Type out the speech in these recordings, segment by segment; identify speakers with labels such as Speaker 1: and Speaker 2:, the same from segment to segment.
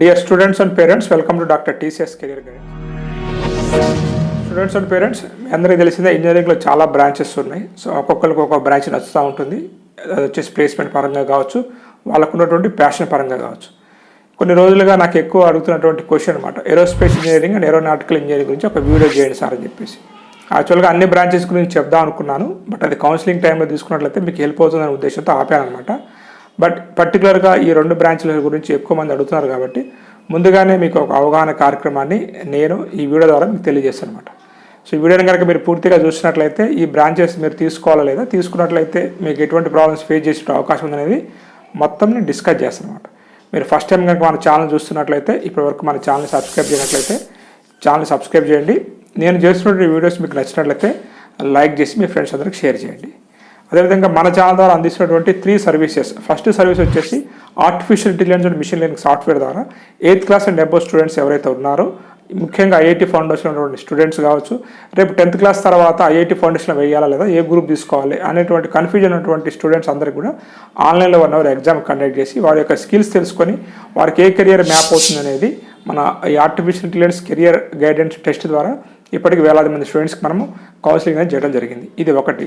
Speaker 1: Dear students and parents welcome to doctor TCS career guide students and parents మీ అందరికీ తెలిసిందే ఇంజనీరింగ్లో చాలా branches ఉన్నాయి. సో ఒక్కొక్కరికి ఒక్కొక్క బ్రాంచ్ నచ్చుతూ ఉంటుంది. అది వచ్చేసి ప్లేస్మెంట్ పరంగా కావచ్చు వాళ్ళకు ఉన్నటువంటి ప్యాషన్ పరంగా కావచ్చు. కొన్ని రోజులుగా నాకు ఎక్కువ అడుగుతున్నటువంటి క్వశ్చన్ అనమాట aerospace engineering and aeronautical engineering గురించి ఒక వీడియో చేయండి సార్ అని చెప్పేసి. యాక్చువల్గా అన్ని బ్రాంచెస్ గురించి చెప్దాం అనుకున్నాను బట్ అది కౌన్సిలింగ్ టైంలో తీసుకున్నట్లయితే మీకు హెల్ప్ అవుతుందనే ఉద్దేశంతో ఆపాను అనమాట బట్ పర్టికులర్గా ఈ రెండు బ్రాంచ్ల గురించి ఎక్కువ మంది అడుగుతున్నారు కాబట్టి ముందుగానే మీకు ఒక అవగాహన కార్యక్రమాన్ని నేను ఈ వీడియో ద్వారా మీకు తెలియజేస్తాను అనమాట సో ఈ వీడియోని కనుక మీరు పూర్తిగా చూసినట్లయితే ఈ బ్రాంచెస్ మీరు తీసుకోవాలా లేదా తీసుకున్నట్లయితే మీకు ఎటువంటి ప్రాబ్లమ్స్ ఫేస్ చేసే అవకాశం ఉందనేది మొత్తం నేను డిస్కస్ చేస్తాను అనమాట మీరు ఫస్ట్ టైం కనుక మన ఛానల్ చూస్తున్నట్లయితే ఇప్పటివరకు మన ఛానల్ సబ్స్క్రైబ్ చేయనట్లయితే ఛానల్ సబ్స్క్రైబ్ చేయండి. నేను చేస్తున్న వీడియోస్ మీకు నచ్చినట్లయితే లైక్ చేసి మీ ఫ్రెండ్స్ అందరికి షేర్ చేయండి. అదేవిధంగా మన ఛానల్ ద్వారా అందిస్తున్నటువంటి త్రీ సర్వీసెస్ ఫస్ట్ సర్వీస్ వచ్చేసి artificial intelligence and machine learning software ద్వారా eighth class and above students ఎవరైతే ఉన్నారో ముఖ్యంగా ఐఐటి ఫౌండేషన్ ఉన్నటువంటి స్టూడెంట్స్ కావచ్చు రేపు టెన్త్ క్లాస్ తర్వాత ఐఐటి ఫౌండేషన్ వేయాలా లేదా ఏ గ్రూప్ తీసుకోవాలి అనేటువంటి కన్ఫ్యూజన్ ఉన్నటువంటి స్టూడెంట్స్ అందరికీ కూడా ఆన్లైన్లో వన్ అవర్ ఎగ్జామ్ కండక్ట్ చేసి వారి యొక్క స్కిల్స్ తెలుసుకొని వారికి ఏ కెరియర్ మ్యాప్ అవుతుంది అనేది మన ఈ artificial intelligence career guidance test ద్వారా ఇప్పటికి వేలాది మంది స్టూడెంట్స్కి మనము కౌన్సిలింగ్ అనేది చేయడం జరిగింది. ఇది ఒకటి.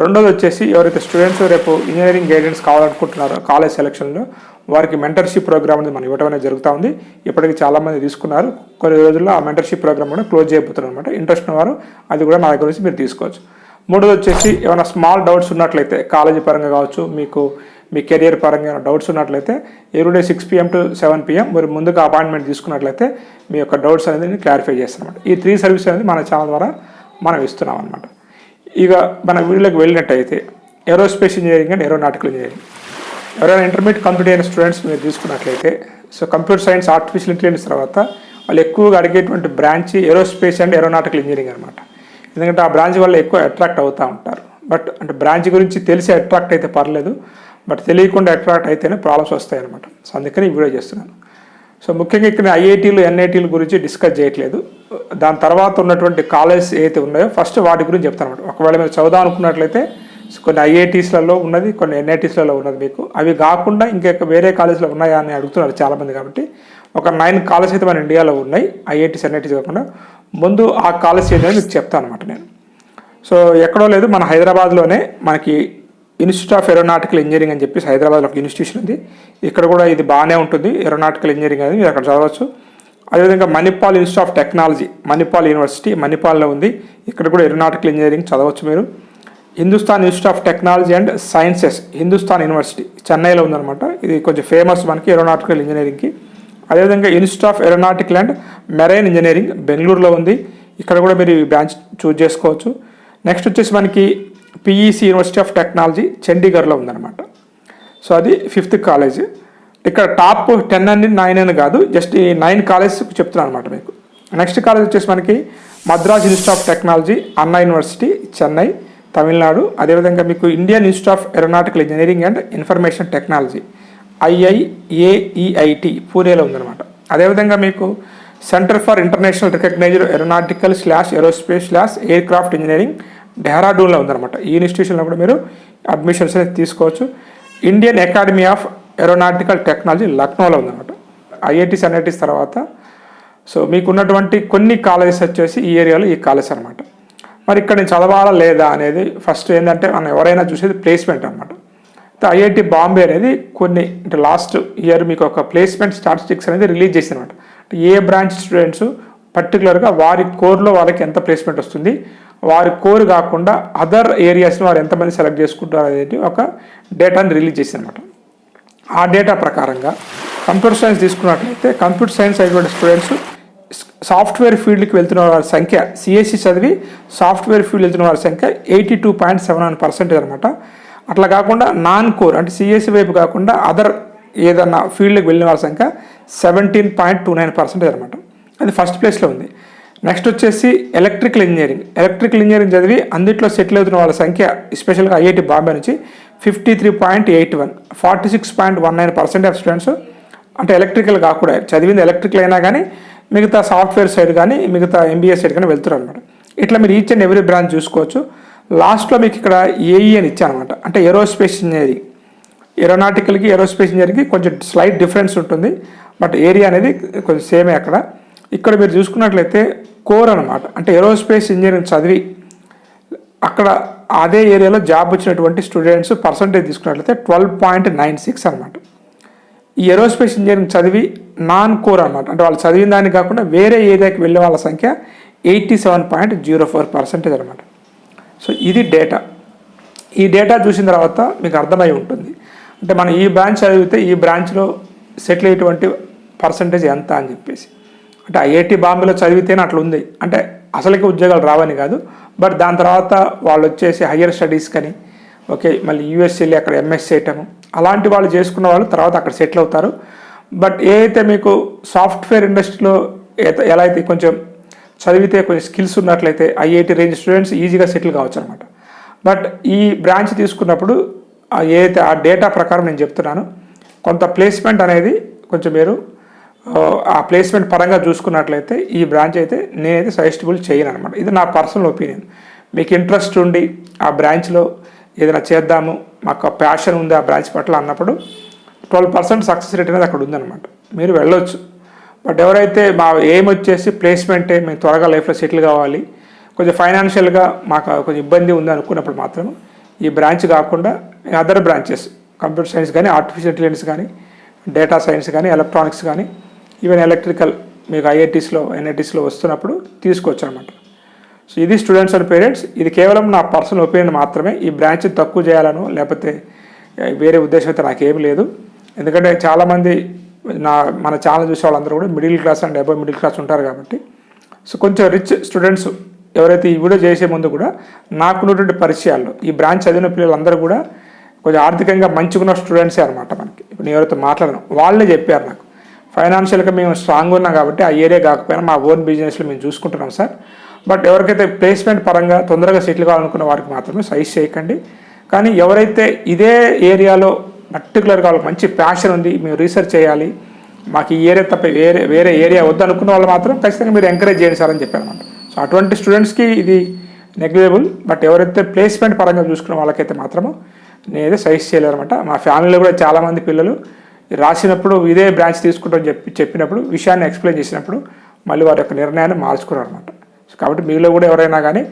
Speaker 1: రెండోది వచ్చేసి ఎవరైతే స్టూడెంట్స్ రేపు ఇంజనీరింగ్ గైడెన్స్ కావాలనుకుంటున్నారో కాలేజ్ సెలక్షన్లో వారికి మెంటర్షిప్ ప్రోగ్రామ్ అనేది మనం ఇవ్వడం అనేది జరుగుతూ ఉంది. ఇప్పటికి చాలామంది తీసుకున్నారు. కొన్ని రోజుల్లో ఆ మెంటర్షిప్ ప్రోగ్రామ్ కూడా క్లోజ్ చేయబోతున్నారు అనమాట ఇంట్రెస్ట్ ఉన్నవారు అది కూడా నా దగ్గర నుంచి మీరు తీసుకోవచ్చు. మూడోది వచ్చేసి ఏమైనా స్మాల్ డౌట్స్ ఉన్నట్లయితే కాలేజీ పరంగా కావచ్చు మీకు మీ కెరియర్ పరంగా ఏమైనా డౌట్స్ ఉన్నట్లయితే everyday six PM to seven PM మీరు ముందుగా అపాయింట్మెంట్ తీసుకున్నట్లయితే మీ యొక్క డౌట్స్ అనేది నేను క్లారిఫై చేస్తాను అనమాట ఈ త్రీ సర్వీస్ అనేది మన ఛానల్ ద్వారా మనం ఇస్తున్నాం అనమాట ఇక మన వీడియోలోకి వెళ్ళినట్టయితే aerospace engineering and aeronautical engineering ఎవరైనా ఇంటర్మీడియట్ కంప్లీట్ అయిన స్టూడెంట్స్ మీరు తీసుకున్నట్లయితే so computer science artificial intelligence తర్వాత వాళ్ళు ఎక్కువగా అడిగేటువంటి branch aerospace and aeronautical engineering అనమాట ఎందుకంటే ఆ బ్రాంచ్ వల్ల ఎక్కువ అట్రాక్ట్ అవుతూ ఉంటారు. బట్ అంటే బ్రాంచ్ గురించి తెలిసి అట్రాక్ట్ అయితే పర్లేదు. బట్ తెలియకుండా అట్రాక్ట్ అయితేనే ప్రాబ్లమ్స్ వస్తాయి అనమాట సో అందుకని ఈ వీడియో చేస్తున్నాను. సో ముఖ్యంగా ఇక్కడ ఐఐటీలు ఎన్ఐటీల గురించి డిస్కస్ చేయట్లేదు. దాని తర్వాత ఉన్నటువంటి కాలేజెస్ ఏవైతే ఉన్నాయో ఫస్ట్ వాటి గురించి చెప్తాను అనమాట ఒకవేళ మీరు చదువుదాం అనుకున్నట్లయితే కొన్ని ఐఐటీస్లలో ఉన్నది కొన్ని ఎన్ఐటీస్లలో ఉన్నది మీకు. అవి కాకుండా ఇంకా వేరే కాలేజీలో ఉన్నాయా అని అడుగుతున్నారు చాలామంది కాబట్టి ఒక నైన్ కాలేజ్ అయితే మన ఇండియాలో ఉన్నాయి ఐఐటీస్ ఎన్ఐటీస్ కాకుండా. ముందు ఆ కాలేజ్ ఏంటనేది మీకు చెప్తాను అనమాట నేను. సో ఎక్కడో లేదు మన హైదరాబాద్లోనే మనకి ఇన్స్టిట్యూట్ ఆఫ్ ఏరోనాటికల్ ఇంజనీరింగ్ అని చెప్పేసి హైదరాబాద్లో ఒక ఇన్స్టిట్యూషన్ ఉంది. ఇక్కడ కూడా ఇది బాగానే ఉంటుంది ఏరోనాటికల్ ఇంజనీరింగ్ అనేది మీరు అక్కడ చదవచ్చు. అదేవిధంగా Manipal institute of technology Manipal university మణిపాల్లో ఉంది. ఇక్కడ కూడా ఏరోనాటికల్ ఇంజనీరింగ్ చదవచ్చు మీరు. Hindustan institute of technology and sciences Hindustan university చెన్నైలో ఉందన్నమాట. ఇది కొంచెం ఫేమస్ మనకి ఏరోనాటికల్ ఇంజనీరింగ్కి. అదేవిధంగా institute of aeronautical and marine engineering బెంగళూరులో ఉంది. ఇక్కడ కూడా మీరు ఈ బ్రాంచ్ చూజ్ చేసుకోవచ్చు. నెక్స్ట్ వచ్చేసి మనకి పిఈసి యూనివర్సిటీ ఆఫ్ టెక్నాలజీ చండీగఢ్లో ఉందన్నమాట. సో అది ఫిఫ్త్ కాలేజీ. ఇక్కడ టాప్ టెన్ అని నైన్ అని కాదు జస్ట్ ఈ నైన్ కాలేజ్ చెప్తున్నాను అనమాట మీకు. నెక్స్ట్ కాలేజ్ వచ్చేసి మనకి Madras institute of technology Anna university Chennai Tamil Nadu అదేవిధంగా మీకు Indian institute of aeronautical engineering and information technology IIAEIT పూణేలో ఉందన్నమాట. అదేవిధంగా మీకు centre for international recognised aeronautical slash aerospace slash aircraft engineering డెహ్రాడూన్లో ఉందన్నమాట. ఈ ఇన్స్టిట్యూషన్లో కూడా మీరు అడ్మిషన్స్ అనేది తీసుకోవచ్చు. Indian academy of aeronautical technology లక్నోలో ఉందన్నమాట. ఐఐటీస్ ఎన్ఐటీస్ తర్వాత. సో మీకున్నటువంటి కొన్ని కాలేజెస్ వచ్చేసి ఈ ఏరియాలో ఈ కాలేజ్ అనమాట మరి ఇక్కడ నేను చదవాలా లేదా అనేది ఫస్ట్ ఏంటంటే మనం ఎవరైనా చూసేది ప్లేస్మెంట్ అనమాట ఐఐటి బాంబే అనేది కొన్ని అంటే లాస్ట్ ఇయర్ మీకు ఒక ప్లేస్మెంట్ స్టాటిస్టిక్స్ అనేది రిలీజ్ చేసింది అనమాట ఏ బ్రాంచ్ స్టూడెంట్స్ పర్టికులర్గా వారి కోర్లో వాళ్ళకి ఎంత ప్లేస్మెంట్ వస్తుంది వారి కోర్ కాకుండా అదర్ ఏరియాస్ని వారు ఎంతమంది సెలెక్ట్ చేసుకుంటారు అనేది ఒక డేటాని రిలీజ్ చేసింది అనమాట ఆ డేటా ప్రకారంగా. కంప్యూటర్ సైన్స్ తీసుకున్నట్లయితే కంప్యూటర్ సైన్స్ అయినటువంటి స్టూడెంట్స్ సాఫ్ట్వేర్ ఫీల్డ్కి వెళ్తున్న వారి సంఖ్య సిఎస్సి చదివి సాఫ్ట్వేర్ ఫీల్డ్ వెళ్తున్న వారి సంఖ్య eighty two point seven one percentage అనమాట. అట్లా కాకుండా నాన్ కోర్ అంటే సిఎస్సి వైపు కాకుండా అదర్ ఏదన్నా ఫీల్డ్కి వెళ్ళిన వారి సంఖ్య seventeen point two nine percentage అనమాట. అది ఫస్ట్ ప్లేస్లో ఉంది. నెక్స్ట్ వచ్చేసి ఎలక్ట్రికల్ ఇంజనీరింగ్ ఎలక్ట్రికల్ ఇంజనీరింగ్ చదివి అందుట్లో సెటిల్ అవుతున్న వాళ్ళ సంఖ్య ఎస్పెషల్గా ఐఐటి బాంబే నుంచి fifty three point eight one forty six point one nine percent of students అంటే ఎలక్ట్రికల్ కాకుండా చదివింది ఎలక్ట్రికల్ అయినా కానీ మిగతా సాఫ్ట్వేర్ సైడ్ కానీ మిగతా ఎంబీఏ సైడ్ కానీ వెళ్తున్నారు అనమాట ఇట్లా మీరు ఈచ్ అండ్ ఎవ్రీ బ్రాంచ్ చూసుకోవచ్చు. లాస్ట్లో మీకు ఇక్కడ ఏఈ అని ఇచ్చానమాట అంటే ఏరోస్పేస్ ఇంజనీరింగ్ ఏరోనాటికల్కి ఏరోస్పేస్ ఇంజనీరింగ్కి కొంచెం స్లైట్ డిఫరెన్స్ ఉంటుంది. బట్ ఏరియా అనేది కొంచెం సేమే అక్కడ. ఇక్కడ మీరు చూసుకున్నట్లయితే కోర్ అనమాట అంటే ఏరోస్పేస్ ఇంజనీరింగ్ చదివి అక్కడ అదే ఏరియాలో జాబ్ వచ్చినటువంటి స్టూడెంట్స్ పర్సంటేజ్ తీసుకున్నట్లయితే ట్వెల్వ్ పాయింట్ నైన్ సిక్స్ అనమాట ఈ ఏరోస్పేస్ ఇంజనీరింగ్ చదివి నాన్ కోర్ అనమాట అంటే వాళ్ళు చదివిన దానికి కాకుండా వేరే ఏరియాకి వెళ్ళే వాళ్ళ సంఖ్య eighty seven point zero four percentage అనమాట సో ఇది డేటా. ఈ డేటా చూసిన తర్వాత మీకు అర్థమై ఉంటుంది. అంటే మనం ఈ బ్రాంచ్ చదివితే ఈ బ్రాంచ్లో సెటిల్ అయ్యేటువంటి పర్సంటేజ్ ఎంత అని చెప్పేసి. అంటే ఐఐటి బాంబేలో చదివితేనే అట్లా ఉంది అంటే అసలుకి ఉద్యోగాలు రావని కాదు. బట్ దాని తర్వాత వాళ్ళు వచ్చేసి హయ్యర్ స్టడీస్ కానీ ఓకే మళ్ళీ యూఎస్ వెళ్ళి అక్కడ ఎంఎస్ చేయటము అలాంటి వాళ్ళు చేసుకున్న వాళ్ళు తర్వాత అక్కడ సెటిల్ అవుతారు. బట్ ఏదైతే మీకు సాఫ్ట్వేర్ ఇండస్ట్రీలో ఎలా అయితే కొంచెం చదివితే కొంచెం స్కిల్స్ ఉన్నట్లయితే ఐఐటి రేంజ్ స్టూడెంట్స్ ఈజీగా సెటిల్ కావచ్చు అనమాట బట్ ఈ బ్రాంచ్ తీసుకున్నప్పుడు ఏదైతే ఆ డేటా ప్రకారం నేను చెప్తున్నాను కొంత ప్లేస్మెంట్ అనేది కొంచెం మీరు ఆ, ప్లేస్మెంట్ పరంగా చూసుకున్నట్లయితే ఈ బ్రాంచ్ అయితే నేనైతే సజెస్టబుల్ చేయను అనమాట ఇది నా పర్సనల్ ఒపీనియన్. మీకు ఇంట్రెస్ట్ ఉండి ఆ బ్రాంచ్లో ఏదైనా చేద్దాము మాకు ప్యాషన్ ఉంది ఆ బ్రాంచ్ పట్ల అన్నప్పుడు ట్వెల్వ్ పర్సెంట్ సక్సెస్ రేట్ అనేది అక్కడ ఉందన్నమాట. మీరు వెళ్ళొచ్చు. బట్ ఎవరైతే మా ఏం వచ్చేసి ప్లేస్మెంటే మేము త్వరగా లైఫ్లో సెటిల్ కావాలి కొంచెం ఫైనాన్షియల్గా మాకు కొంచెం ఇబ్బంది ఉంది అనుకున్నప్పుడు మాత్రం ఈ బ్రాంచ్ కాకుండా అదర్ బ్రాంచెస్ కంప్యూటర్ సైన్స్ కానీ ఆర్టిఫిషియల్ ఇంటెలిజెన్స్ కానీ డేటా సైన్స్ కానీ ఎలక్ట్రానిక్స్ కానీ ఈవెన్ ఎలక్ట్రికల్ మీకు ఐఐటీస్లో ఎన్ఐటీస్లో వస్తున్నప్పుడు తీసుకోవచ్చు అనమాట సో ఇది స్టూడెంట్స్ అండ్ పేరెంట్స్ ఇది కేవలం నా పర్సనల్ ఒపీనియన్ మాత్రమే ఈ బ్రాంచ్ తక్కువ చేయాలను లేకపోతే వేరే ఉద్దేశం అయితే నాకేం లేదు. ఎందుకంటే చాలామంది నా మన ఛానల్ చూసే వాళ్ళందరూ కూడా middle class and above middle class ఉంటారు కాబట్టి. సో కొంచెం రిచ్ స్టూడెంట్స్ ఎవరైతే ఈ వీడియో చేసే ముందు కూడా నాకున్నటువంటి పరిచయాల్లో ఈ బ్రాంచ్ చదివిన పిల్లలందరూ కూడా కొంచెం ఆర్థికంగా మంచిగున్న స్టూడెంట్సే అనమాట మనకి. ఇప్పుడు నేను ఎవరైతే మాట్లాడను వాళ్ళే చెప్పారు నాకు. ఫైనాన్షియల్గా మేము స్ట్రాంగ్ ఉన్నాం కాబట్టి ఆ ఏరియా కాకపోయినా మా ఓన్ బిజినెస్లో మేము చూసుకుంటున్నాం సార్. బట్ ఎవరికైతే ప్లేస్మెంట్ పరంగా తొందరగా సెటిల్ కావాలనుకున్న వారికి మాత్రమే సైజ్ చేయకండి. కానీ ఎవరైతే ఇదే ఏరియాలో పర్టికులర్గా వాళ్ళకి మంచి ప్యాషన్ ఉంది మేము రీసెర్చ్ చేయాలి మాకు ఈ ఏరియా తప్ప వేరే వేరే ఏరియా వద్దనుకున్న వాళ్ళు మాత్రం ఖచ్చితంగా మీరు ఎంకరేజ్ చేయండి సార్ అని చెప్పారు అనమాట సో అటువంటి స్టూడెంట్స్కి ఇది నెగ్లిజబుల్ బట్ ఎవరైతే ప్లేస్మెంట్ పరంగా చూసుకున్న వాళ్ళకైతే మాత్రము నేనైతే సజెస్ట్ చేయలేరు అనమాట మా ఫ్యామిలీలో కూడా చాలామంది పిల్లలు రాసినప్పుడు ఇదే బ్రాంచ్ తీసుకుంటామని చెప్పి చెప్పినప్పుడు విషయాన్ని ఎక్స్ప్లెయిన్ చేసినప్పుడు మళ్ళీ వారి యొక్క నిర్ణయాన్ని మార్చుకున్నారు అనమాట సో కాబట్టి మీలో కూడా ఎవరైనా కానీ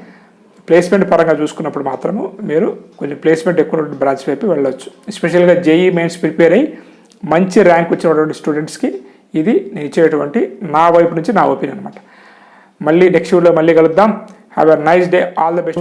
Speaker 1: ప్లేస్మెంట్ పరంగా చూసుకున్నప్పుడు మాత్రము మీరు కొంచెం ప్లేస్మెంట్ ఎక్కువ బ్రాంచ్ వైపు వెళ్ళొచ్చు. ఎస్పెషల్గా జేఈ మెయిన్స్ ప్రిపేర్ అయ్యి మంచి ర్యాంక్ వచ్చినటువంటి స్టూడెంట్స్కి ఇది నేను ఇచ్చేటువంటి నా వైపు నుంచి నా ఒపీనియన్ అనమాట మళ్ళీ నెక్స్ట్ వీడియోలో మళ్ళీ కలుద్దాం. Have a nice day all the best